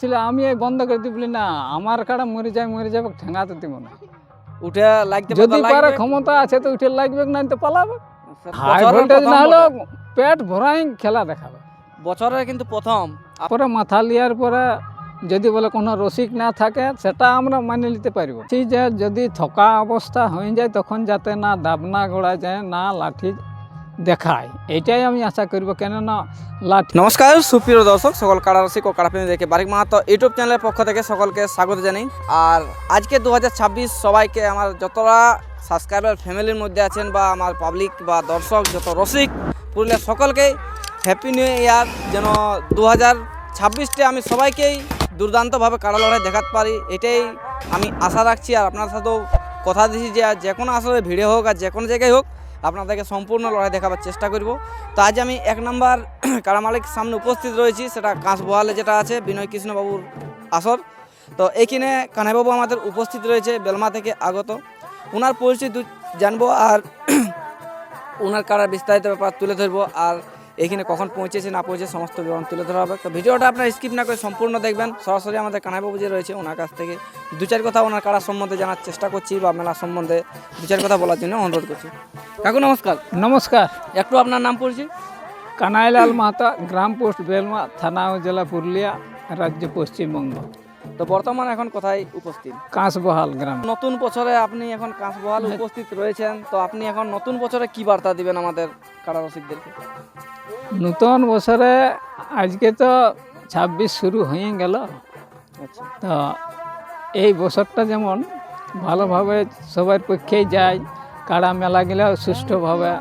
ছিল আমি এই বন্ধ করে না আমার কাটা মরে যায় মরে যাবে ঠেঙাতে দিব না। উঠে লাগতে যদি পারে ক্ষমতা আছে তো উঠে লাগবে না তো পালাবে। হাই ভোল্টেজ না হলেও পেট ভরাই খেলা দেখাবে। কিন্তু প্রথম। পরে মাথা লিয়ার পরে যদি বলে কোনো রসিক না থাকে সেটা আমরা মানে নিতে পারব। সেই যে যদি থকা অবস্থা হয়ে যায় তখন যাতে না দাবনা গোড়া যায় না লাঠি দেখায়। এটাই আমি আশা করব, কেননা লাঠি নমস্কার, সুপ্রিয় দর্শক, সকল কারারসিক ও কারাপ্রেমী দেখে বারিক মাহাতো ইউটিউব চ্যানেলের পক্ষ থেকে সকলকে স্বাগত জানাই। আর আজকে দু হাজার ছাব্বিশ সবাইকে আমার যতটা সাবস্ক্রাইবার ফ্যামিলির মধ্যে আছেন বা আমার পাবলিক বা দর্শক যত রসিক, পুরুলিয়ার সকলকেই হ্যাপি নিউ ইয়ার যেন দু হাজার আমি সবাইকেই দুর্দান্তভাবে কাড়া লড়াই দেখাতে পারি, এটাই আমি আশা রাখছি। আর আপনার সাথেও কথা দিচ্ছি যে যে কোনো আসলে ভিড়ে হোক আর যে কোনো জায়গায় হোক আপনাদেরকে সম্পূর্ণ লড়াই দেখাবার চেষ্টা করব। তো আজ আমি এক নম্বর কারামালিক সামনে উপস্থিত রয়েছি, সেটা কাঁচবোয়ালে যেটা আছে, বিনয় কৃষ্ণবাবুর আসর। তো এইখানে কানাইবাবু আমাদের উপস্থিত রয়েছে, বেলমা থেকে আগত। ওনার পরিচয় জানব আর ওনার কারা বিস্তারিত ব্যাপার তুলে ধরবো। আর এইখানে কখন পৌঁছেছে না পৌঁছে সমস্ত বিবরণ তুলে ধরা হবে। তো ভিডিওটা আপনার স্কিপ না করে সম্পূর্ণ দেখবেন। সরাসরি আমাদের কানাইবাবু যে রয়েছে ওনার কাছ থেকে দু চার কথা ওনার কারার সম্বন্ধে জানার চেষ্টা করছি বা মেলা সম্বন্ধে দু চার কথা বলার জন্য অনুরোধ করছি। কাকু নমস্কার। নমস্কার। একটু আপনার নাম পড়ছি কানাইলাল মাতা গ্রাম পোস্ট বেলমা থানা ও জেলা পুরুলিয়া রাজ্য পশ্চিমবঙ্গ। তো বর্তমানে এখন কোথায় উপস্থিত? কাঁচবহাল গ্রাম। নতুন বছরে আপনি এখন কাঁচবহাল উপস্থিত রয়েছেন তো আপনি এখন নতুন বছরে কি বার্তা দিবেন আমাদের কারারসিকদেরকে নতুন বছরে আজকে তো ছাব্বিশ শুরু হয়ে গেল। আচ্ছা। তো এই বছরটা যেমন ভালোভাবে সবার পক্ষেই যায় কাড়া মেলাগুলা সুষ্ঠুভাবে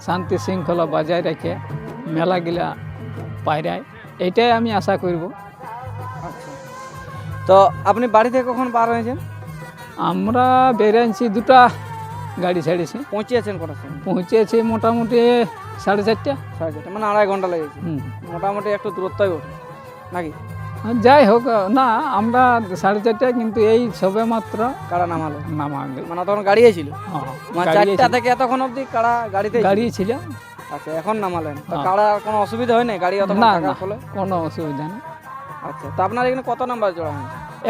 শান্তি শৃঙ্খলা বজায় রেখে মেলাগুলা পায়রায় এটাই আমি আশা করব। আচ্ছা। তো আপনি বাড়ি থেকে কখন বার হয়েছেন? আমরা বেরিয়েছি দুটা গাড়ি ছাড়িয়েছি। পৌঁছেছেন কটার সময়? পৌঁছেছি মোটামুটি সাড়ে চারটা। সাড়ে চারটে মানে আড়াই ঘণ্টা লেগেছে। মোটামুটি একটু দূরত্বই ওঠে নাকি? যাই হোক না আমরা সাড়ে চারটায় কিন্তু এই সবে মাত্র কাড়া নামালো? নামা মানে তখন গাড়িয়ে ছিল? মানে গাড়ি চারটা থেকে এতক্ষণ অবধি কাড়া গাড়িতে গাড়ি ছিল। আচ্ছা এখন নামালেন। তো হ্যাঁ। কাড়া কোনো অসুবিধা হয় না গাড়ি অতক্ষণ না, কোনো অসুবিধা নেই। আচ্ছা তো আপনার এখানে কত নাম্বার জোড়া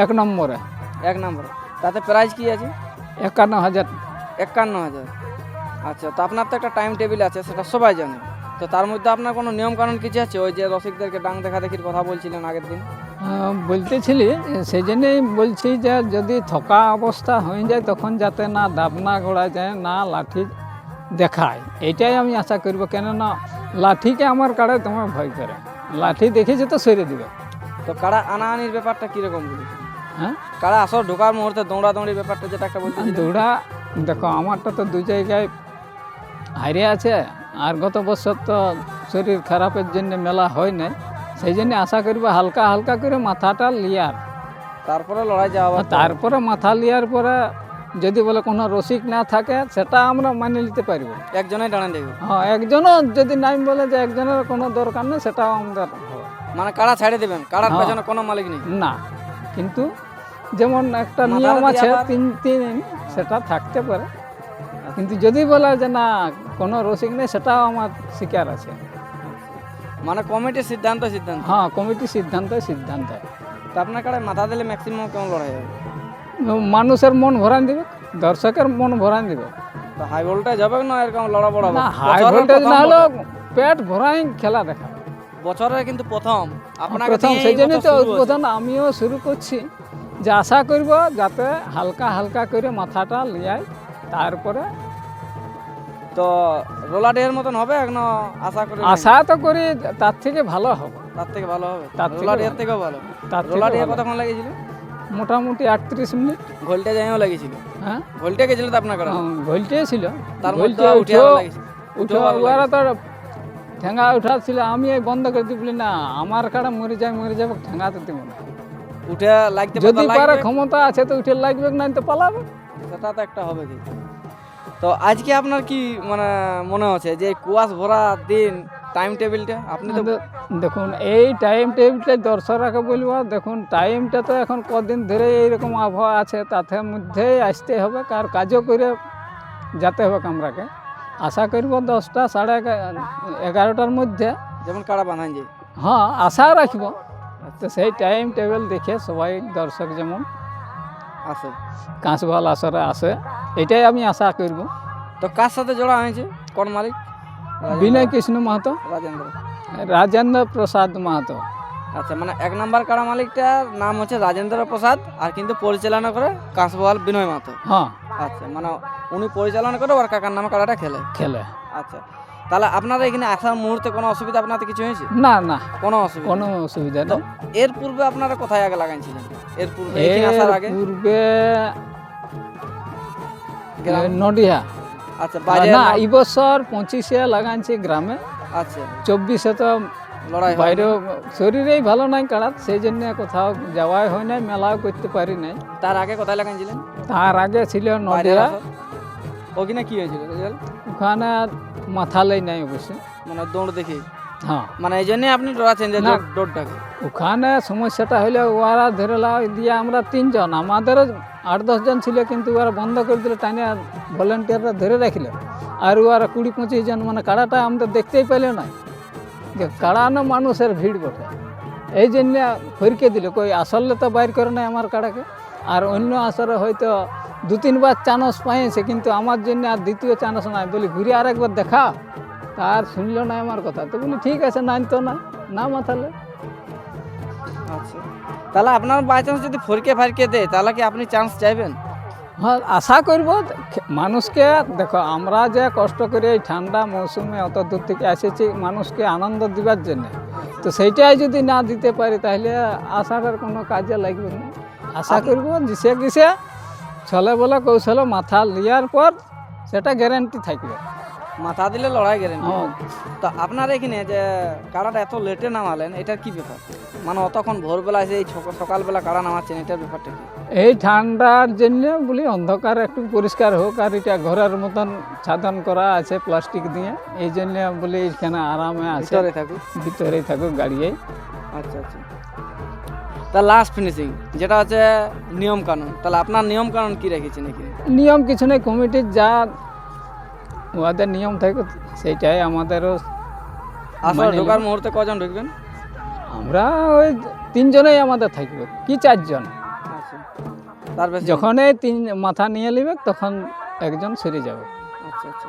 এক নম্বরে। এক নম্বরে। তাতে প্রাইস কি আছে? একান্ন হাজার। একান্ন হাজার। আচ্ছা তো আপনার তো একটা টাইম টেবিল আছে সেটা সবাই জানে। তো তার মধ্যে আপনার কোনো নিয়ম কানুন কিছু আছে? ওই যে রসিকদেরকে ডাং দেখা দেখির কথা বলছিলেন আগের দিন। বলতেছিলি সেই জন্যই বলছি যে যদি থকা অবস্থা হয়ে যায় তখন যাতে না দাবনা গোড়া যায় না লাঠি দেখায়। এটাই আমি আশা করব কেননা লাঠিকে আমার কাড়ে তোমার ভয় করে। লাঠি দেখেছে তো সরে দিবে। তো কারা আনাআনির ব্যাপারটা কীরকম বলেছেন হ্যাঁ? কারা আসর ঢোকার মুহূর্তে দৌড়াদৌড়ি ব্যাপারটা যেটা একটা বলতে দৌড়া দেখো আমারটা তো দু জায়গায় হারিয়ে আছে আর গত বছর তো শরীর খারাপের জন্য মেলা হয় নাই। সেই জন্য আশা করব হালকা হালকা করে মাথাটা লিয়ার। তারপরে লড়াই যাওয়া তারপরে মাথা লিয়ার পরে যদি বলে কোনো রসিক না থাকে সেটা আমরা মানে নিতে পারব। একজনেই দাঁড়ান দেখবে হ্যাঁ একজনও যদি নাই বলে যে একজনের কোনো দরকার নেই সেটাও আমাদের মানে কারা ছেড়ে দেবেন? কারার হ্যাঁ। পেছনে কোনো মালিক নেই? না কিন্তু যেমন একটা নিয়ম আছে তিন তিন সেটা থাকতে পারে। কিন্তু যদি বলা যে না কোনো রসিক নেই সেটাও আমার শিকার আছে। মানে কমিটির সিদ্ধান্ত সিদ্ধান্ত। হ্যাঁ কমিটি সিদ্ধান্ত সিদ্ধান্ত। তো আপনার কারায় মাথা দিলে ম্যাক্সিমাম কেমন লড়াই হবে? মানুষের মন ভরান দিবে দর্শকের মন ভরান দিবে। তো হাই ভোল্টেজ হবে না এরকম লড়া বড় না হাই ভোল্টেজ না হলেও পেট ভরাই খেলা দেখা। বছরের কিন্তু প্রথম। আপনার প্রথম সেই জন্যই তো উদ্বোধন আমিও শুরু করছি। যে আশা করব যাতে হালকা হালকা করে মাথাটা লিয়াই তারপরে তো রোলা ডের মতন হবে এখন? আশা করি আশা তো করি তার থেকে ভালো হবে। তার থেকে ভালো হবে? তার থেকে রোলা ডের ভালো। থেকেও ভালো। তার রোলা থেকে ডে ভালো। কতক্ষণ লেগেছিল? মোটামুটি আটত্রিশ মিনিট। ঘোলটে যাইও লেগেছিল? হ্যাঁ। ঘোলটে গেছিল তো আপনার ঘোলটে ছিল। তার মধ্যে উঠে উঠে ওরা তো ঠেঙ্গা উঠাচ্ছিল। আমি এই বন্ধ করে দিই বলি না। আমার কাটা মরে যায় মরে যাবে ঠেঙ্গাতে দিব না। উঠে লাগতে যদি পারে ক্ষমতা আছে তো উঠে লাগবে না তো পালাবে। সেটা তো একটা হবে কি তো আজকে আপনার কি মানে মনে হচ্ছে যে কুয়াশ ভরা দিন টাইম টেবিলটা আপনি তো দেখুন এই টাইম টেবিলটা দর্শকরাকে বলব দেখুন টাইমটা তো এখন কদিন ধরে এইরকম আবহাওয়া আছে তাতে মধ্যেই আসতে হবে কার কাজও করে যেতে হবে আমরাকে আশা করব দশটা সাড়ে এগা- এগারোটার মধ্যে যেমন কাড়া বানান যায় হ্যাঁ আশা রাখব। তো সেই টাইম টেবিল দেখে সবাই দর্শক যেমন আসে কাঁচবাল আসরে আসে এটাই আমি আশা করব। তো কার সাথে জোড়া হয়েছে? কোন মালিক? বিনয় কৃষ্ণ মাহাতো। রাজেন্দ্র। রাজেন্দ্র প্রসাদ মাহাতো। আচ্ছা মানে এক নাম্বার কাড়া মালিকটার নাম হচ্ছে রাজেন্দ্র প্রসাদ আর কিন্তু পরিচালনা করে কাঁসবহাল বিনয় মাতো হ্যাঁ। আচ্ছা মানে উনি পরিচালনা করে ওর কাকার নামে কাড়াটা খেলে। খেলে। আচ্ছা তাহলে আপনারা এখানে আসার মুহূর্তে কোনো অসুবিধা আপনাদের কিছু হয়েছে? না না। কোনো অসুবিধা কোনো অসুবিধা তো নেই। এর পূর্বে আপনারা কোথায় আগে লাগাইছিলেন? এর পূর্বে এখানে আসার আগে? পূর্বে? নডিহা। আচ্ছা না এই বছর পঁচিশে লাগাইছি গ্রামে। আচ্ছা। চব্বিশে তো লড়াই হয় বাইরে শরীরেই ভালো নাই কাড়াত সেই জন্য কোথাও যাওয়াই হয় নাই মেলাও করতে পারি নাই। তার আগে কোথায় লাগাইছিলেন? তার আগে ছিল নদিয়া? ওখানে কি হয়েছিল? ওখানে মাথা লেই নাই অবশ্যই। মানে দৌড় দেখি? হ্যাঁ। মানে এই জন্যই আপনি ডরাচ্ছেন যে। দৌড়টাকে? ওখানে সমস্যাটা হলে ওরা ধরে দিয়ে আমরা তিনজন আমাদেরও আট দশজন ছিল কিন্তু ওরা বন্ধ করে দিলে টাইনে ভলেন্টিয়াররা ধরে রাখিল। আর ওরা কুড়ি পঁচিশ জন মানে কাড়াটা আমাদের দেখতেই পেলে না যে কাড়ানো মানুষের ভিড় বটে। এই জন্য ফরিকে দিল, কই আসলে তো বাইর করে নাই আমার কাড়াকে। আর অন্য আসরে হয়তো দু তিনবার চানস পাইছে কিন্তু আমার জন্য আর দ্বিতীয় চানস নাই। বলি, ঘুরে আরেকবার দেখা। তার শুনলো না আমার কথা। তো বলি, ঠিক আছে নাই তো না না মাথালে আচ্ছা। তাহলে আপনার বাই চান্স যদি ফরকে ফারকে দেয়, তাহলে কি আপনি চান্স চাইবেন? হ্যাঁ আশা করব মানুষকে দেখো আমরা যে কষ্ট করে এই ঠান্ডা মৌসুমে অত দূর থেকে এসেছি মানুষকে আনন্দ দিবার জন্য। তো সেইটাই যদি না দিতে পারি তাহলে আশাটার কোনো কাজে লাগবে না। আশা করব যে কিসে ছলে বলে কৌশলে মাথা লিয়ার পর সেটা গ্যারেন্টি থাকবে। মাথা দিলে লড়াই গেলেন তো আপনার এখানে যে কাড়াটা এত লেটে নামালেন এটার কি ব্যাপার? মানে অতক্ষণ ভোরবেলা এসে এই সকালবেলা কাড়া নামাচ্ছেন এটার ব্যাপারটা কি? এই ঠান্ডার জন্য বলি অন্ধকার একটু পরিষ্কার হোক আর এটা ঘরের মতন সাধন করা আছে প্লাস্টিক দিয়ে। এই জন্য বলি এখানে আরামে আছে। ভিতরে থাকুক। ভিতরেই থাকুক গাড়িয়ে। আচ্ছা আচ্ছা। তা লাস্ট ফিনিশিং যেটা হচ্ছে নিয়ম কানুন। তাহলে আপনার নিয়ম কানুন কি রেখেছেন এখানে? নিয়ম কিছু নেই কমিটির যা ওদের নিয়ম থাকে সেইটাই আমাদেরও আসলে ঢোকার মুহূর্তে কজন ঢুকবেন? আমরা ওই তিনজনেই আমাদের থাকবে কি চারজন? আচ্ছা। তার বেশি যখনই তিন মাথা নিয়ে নেবে তখন একজন সেরে যাবে। আচ্ছা আচ্ছা।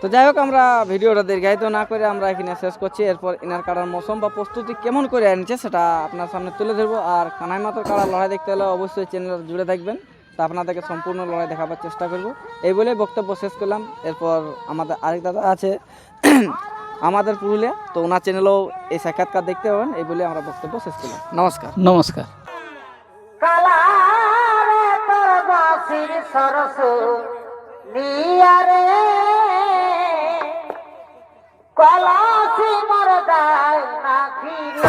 তো যাই হোক আমরা ভিডিওটা দীর্ঘায়িত না করে আমরা এখানে শেষ করছি। এরপর ইনার কাড়ার মৌসুম বা প্রস্তুতি কেমন করে আনছে সেটা আপনার সামনে তুলে ধরবো। আর কানাই মাতার কাড়া লড়াই দেখতে হলে অবশ্যই চ্যানেল জুড়ে থাকবেন। তা আপনাদেরকে সম্পূর্ণ লড়াই দেখাবার চেষ্টা করব। এই বলে বক্তব্য শেষ করলাম। এরপর আমাদের আরেক দাদা আছে। আমাদের পুরুলিয়া। তো ওনার চ্যানেলেও এই সাক্ষাৎকার দেখতে পাবেন। এই বলে আমরা বক্তব্য শেষ করলাম। নমস্কার। নমস্কার। না ফিরে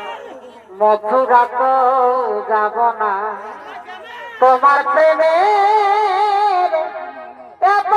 মথুরা তো যাব না। তোমার প্রেমে এত